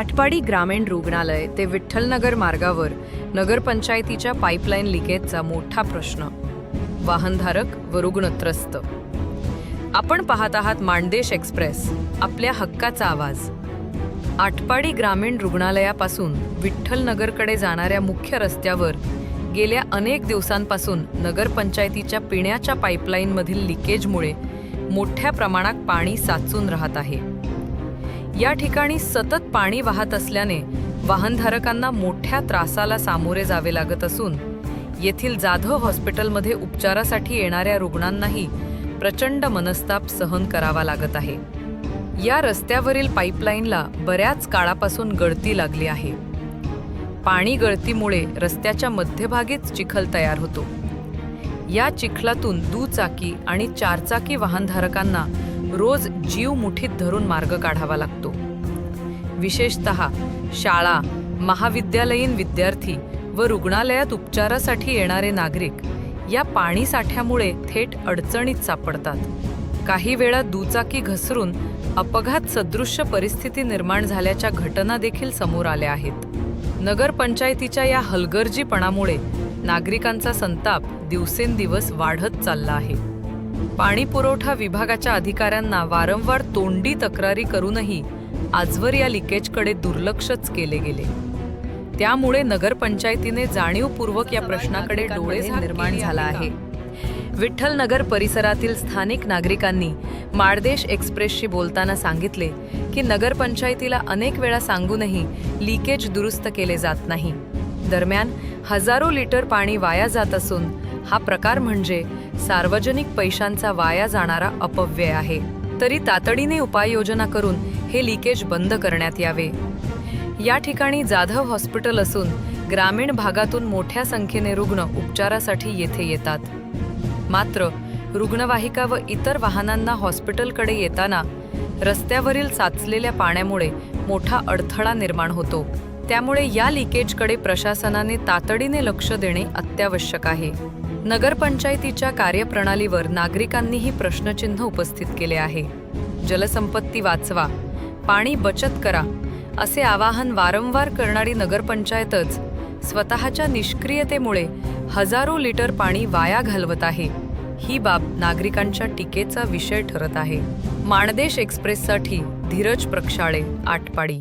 आटपाडी ग्रामीण रुग्णालय ते विठ्ठलनगर मार्गावर नगरपंचायतीच्या पाईपलाईन लिकेजचा मोठा प्रश्न. वाहनधारक व रुग्णत्रस्त आपण पाहत आहात माणदेश एक्सप्रेस आपल्या हक्काचा आवाज. आटपाडी ग्रामीण रुग्णालयापासून विठ्ठलनगरकडे जाणाऱ्या मुख्य रस्त्यावर गेल्या अनेक दिवसांपासून नगरपंचायतीच्या पिण्याच्या पाईपलाईनमधील लिकेजमुळे मोठ्या प्रमाणात पाणी साचून राहत आहे. या ठिकाणी सतत पाणी वाहत असल्याने वाहनधारकांना मोठ्या त्रासाला सामोरे जावे लागत असून येथील जाधव हॉस्पिटलमध्ये उपचारासाठी येणाऱ्या रुग्णांनाही प्रचंड मनस्ताप सहन करावा लागत आहे. या रस्त्यावरील पाईपलाईनला बऱ्याच काळापासून गळती लागली आहे. पाणी गळतीमुळे रस्त्याच्या मध्यभागीच चिखल तयार होतो. या चिखलातून दुचाकी आणि चारचाकी वाहनधारकांना रोज जीव मुठीत धरून मार्ग काढावा लागतो. विशेषत शाळा महाविद्यालयीन विद्यार्थी व रुग्णालयात उपचारासाठी येणारे नागरिक या पाणी साठ्यामुळे थेट अडचणीत सापडतात. काही वेळा दुचाकी घसरून अपघात सदृश्य परिस्थिती निर्माण झाल्याच्या घटना देखील समोर आल्या आहेत. नगरपंचायतीच्या या हलगर्जीपणामुळे नागरिकांचा संताप दिवसेंदिवस वाढत चालला आहे. पाणी पुरवठा विभागाच्या अधिकाऱ्यांना वारंवार तोंडी तक्रारी करूनही आजवर या लिकेजकडे दुर्लक्षच केले गेले. त्यामुळे नगरपंचायतीने जाणीवपूर्वक या प्रश्नाकडे डोळे निर्माण झाला आहे. विठ्ठल नगर परिसरातील स्थानिक नागरिकांनी माळदेश एक्सप्रेसशी बोलताना सांगितले की नगरपंचायतीला अनेक वेळा सांगूनही लिकेज दुरुस्त केले जात नाही. दरम्यान हजारो लिटर पाणी वाया जात असून हा प्रकार म्हणजे सार्वजनिक पैशांचा वाया जाणारा अपव्यय आहे. तरी तातडीने उपाययोजना करून हे लिकेज बंद करण्यात यावे. या ठिकाणी जाधव हॉस्पिटल असून ग्रामीण भागातून मोठ्या संख्येने रुग्ण उपचारासाठी येथे येतात. मात्र रुग्णवाहिका व इतर वाहनांना हॉस्पिटलकडे येताना रस्त्यावरील साचलेल्या पाण्यामुळे मोठा अडथळा निर्माण होतो. त्यामुळे या लिकेजकडे प्रशासनाने तातडीने लक्ष देणे अत्यावश्यक आहे. नगरपंचायतीच्या कार्यप्रणालीवर नागरिकांनीही प्रश्नचिन्ह उपस्थित केले आहे. जलसंपत्ती वाचवा पाणी बचत करा असे आवाहन वारंवार करणारी नगरपंचायतच स्वतःच्या निष्क्रियतेमुळे हजारो लिटर पाणी वाया घालवत आहे. ही बाब नागरिकांच्या टीकेचा विषय ठरत आहे. माणदेश एक्सप्रेससाठी धीरज प्रक्षाळे आटपाडी.